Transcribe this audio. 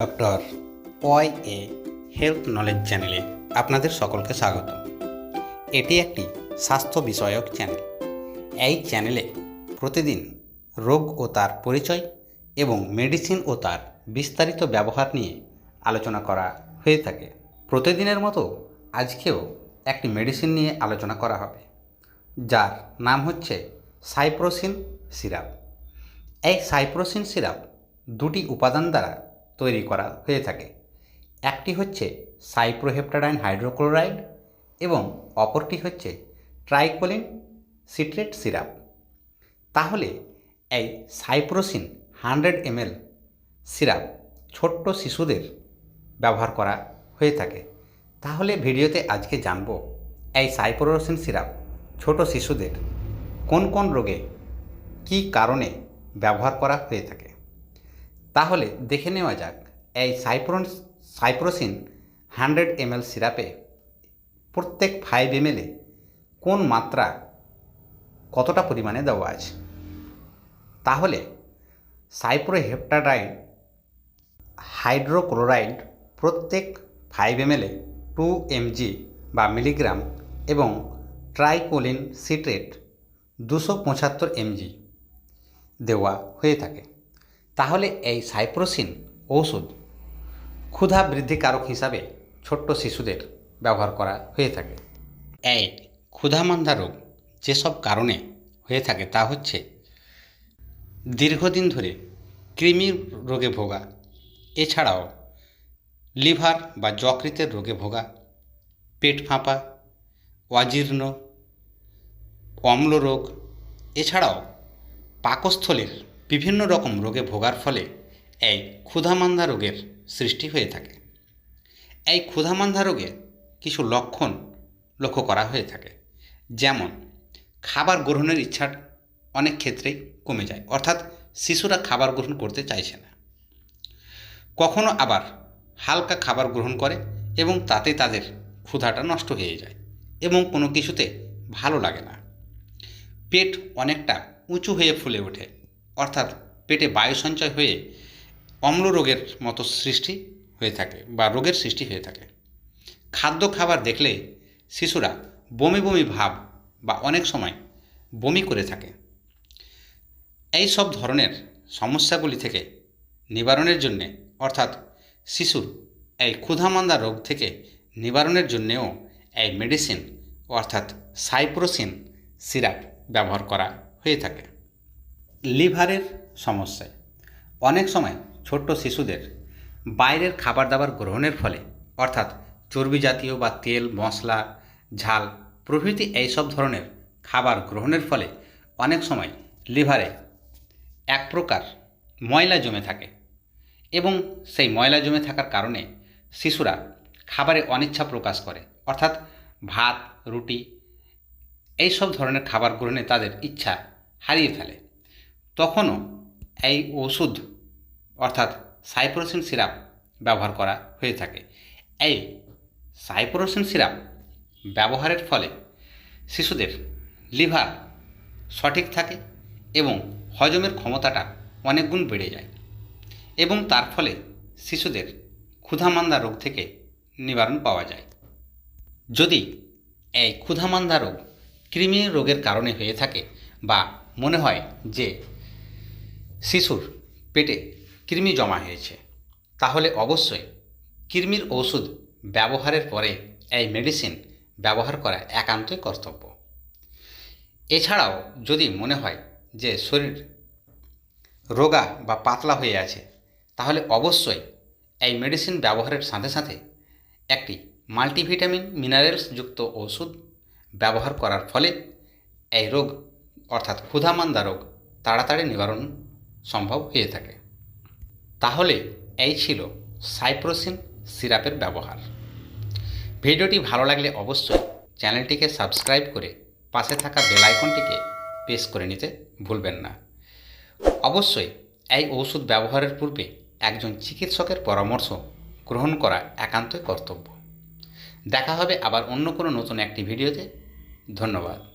Doctor Y A health knowledge চ্যানেলে আপনাদের সকলকে স্বাগত। এটি একটি স্বাস্থ্য বিষয়ক চ্যানেল। এই চ্যানেলে প্রতিদিন রোগ ও তার পরিচয় এবং মেডিসিন ও তার বিস্তারিত ব্যবহার নিয়ে আলোচনা করা হয়ে থাকে। প্রতিদিনের মতো আজকেও একটি মেডিসিন নিয়ে আলোচনা করা হবে, যার নাম হচ্ছে সাইপ্রোসিন সিরাপ। এই সাইপ্রোসিন সিরাপ দুটি উপাদান দ্বারা তৈরি করা হয়ে থাকে। একটি হচ্ছে সাইপ্রোহেপ্টাডাইন হাইড্রোক্লোরাইড এবং অপরটি হচ্ছে ট্রাইকোলিন সিট্রেট সিরাপ। তাহলে এই সাইপ্রোসিন হান্ড্রেড এমএল সিরাপ ছোট্ট শিশুদের ব্যবহার করা হয়ে থাকে। তাহলে ভিডিওতে আজকে জানব এই সাইপ্রোসিন সিরাপ ছোট শিশুদের কোন কোন রোগে কী কারণে ব্যবহার করা হয়ে থাকে। তাহলে দেখে নেওয়া যাক, এই সাইপ্রন, সাইপ্রোসিন হান্ড্রেড এমএল সিরাপে প্রত্যেক ফাইভ এমএলে কোন মাত্রা কতটা পরিমাণে দেওয়া আছে? তাহলে সাইপ্রোহেপ্টাডাইন হাইড্রোক্লোরাইড প্রত্যেক ফাইভ এমএলে টু এমজি বা মিলিগ্রাম এবং ট্রাইকোলিন সিট্রেট দুশো পঁচাত্তর এমজি দেওয়া হয়ে থাকে। তাহলে এই সাইপ্রোসিন ঔষধ ক্ষুধা বৃদ্ধিকারক হিসাবে ছোট্ট শিশুদের ব্যবহার করা হয়ে থাকে। এই ক্ষুধামান্দা রোগ যেসব কারণে হয়ে থাকে তা হচ্ছে দীর্ঘদিন ধরে কৃমির রোগে ভোগা। এছাড়াও লিভার বা যকৃতের রোগে ভোগা, পেট ফাঁপা, অজীর্ণ অম্ল রোগ এছাড়াও পাকস্থলীর বিভিন্ন রকম রোগে ভোগার ফলে এই ক্ষুধামান্দা রোগের সৃষ্টি হয়ে থাকে। এই ক্ষুধামান্দা রোগের কিছু লক্ষণ লক্ষ্য করা হয়ে থাকে। যেমন, খাবার গ্রহণের ইচ্ছা অনেক ক্ষেত্রেই কমে যায়, অর্থাৎ শিশুরা খাবার গ্রহণ করতে চাইছে না। কখনো আবার হালকা খাবার গ্রহণ করে এবং তাতে তাদের ক্ষুধাটা নষ্ট হয়ে যায় এবং কোনো কিছুতে ভালো লাগে না। পেট অনেকটা উঁচু হয়ে ফুলে ওঠে। অর্থাৎ পেটে বায়ু সঞ্চয় হয়ে অম্ল রোগের মতো সৃষ্টি হয়ে থাকে বা রোগের সৃষ্টি হয়ে থাকে। খাদ্য খাবার দেখলে শিশুরা বমি বমি ভাব বা অনেক সময় বমি করে থাকে। এই সব ধরনের সমস্যাগুলি থেকে নিবারণের জন্যে, অর্থাৎ শিশুর এই ক্ষুধামান্দা রোগ থেকে নিবারণের জন্যেও এই মেডিসিন, অর্থাৎ সাইপ্রোসিন সিরাপ ব্যবহার করা হয়ে থাকে। লিভারের সমস্যায়। অনেক সময় ছোট্ট শিশুদের বাইরের খাবার দাবার গ্রহণের ফলে, অর্থাৎ চর্বি জাতীয় বা তেল, মশলা, ঝাল, প্রভৃতি এইসব ধরনের খাবার গ্রহণের ফলে অনেক সময় লিভারে এক প্রকার ময়লা জমে থাকে এবং সেই ময়লা জমে থাকার কারণে শিশুরা খাবারে অনিচ্ছা প্রকাশ করে, অর্থাৎ ভাত, রুটি এই সব ধরনের খাবার গ্রহণে তাদের ইচ্ছা হারিয়ে ফেলে। তখনও এই ওষুধ, অর্থাৎ সাইপ্রোসিন সিরাপ ব্যবহার করা হয়ে থাকে। এই সাইপ্রোসিন সিরাপ ব্যবহারের ফলে শিশুদের লিভার সঠিক থাকে এবং হজমের ক্ষমতাটা অনেক গুণ বেড়ে যায় এবং তার ফলে শিশুদের ক্ষুধামান্দা রোগ থেকে নিবারণ পাওয়া যায়। যদি এই ক্ষুধামান্দা রোগ কৃমি রোগের কারণে হয়ে থাকে বা মনে হয় যে শিশুর পেটে কৃমি জমা হয়েছে। তাহলে অবশ্যই কৃমির ওষুধ ব্যবহারের পরে এই মেডিসিন ব্যবহার করা একান্তই কর্তব্য। এছাড়াও যদি মনে হয় যে শরীর রোগা বা পাতলা হয়ে আছে, তাহলে অবশ্যই এই মেডিসিন ব্যবহারের সাথে সাথে একটি মাল্টিভিটামিন মিনারেলস যুক্ত ওষুধ ব্যবহার করার ফলে এই রোগ অর্থাৎ ক্ষুধামান্দা রোগ তাড়াতাড়ি নিবারণ সম্ভব হয়ে থাকে। তাহলে এই ছিল সাইপ্রোসিন সিরাপের ব্যবহার। ভিডিওটি ভালো লাগলে অবশ্যই চ্যানেলটিকে সাবস্ক্রাইব করে পাশে থাকা বেল আইকনটিকে প্রেস করে নিতে ভুলবেন না। অবশ্যই এই ওষুধ ব্যবহারের পূর্বে একজন চিকিৎসকের পরামর্শ গ্রহণ করা একান্তই কর্তব্য। দেখা হবে আবার অন্য কোনো নতুন একটি ভিডিওতে। ধন্যবাদ।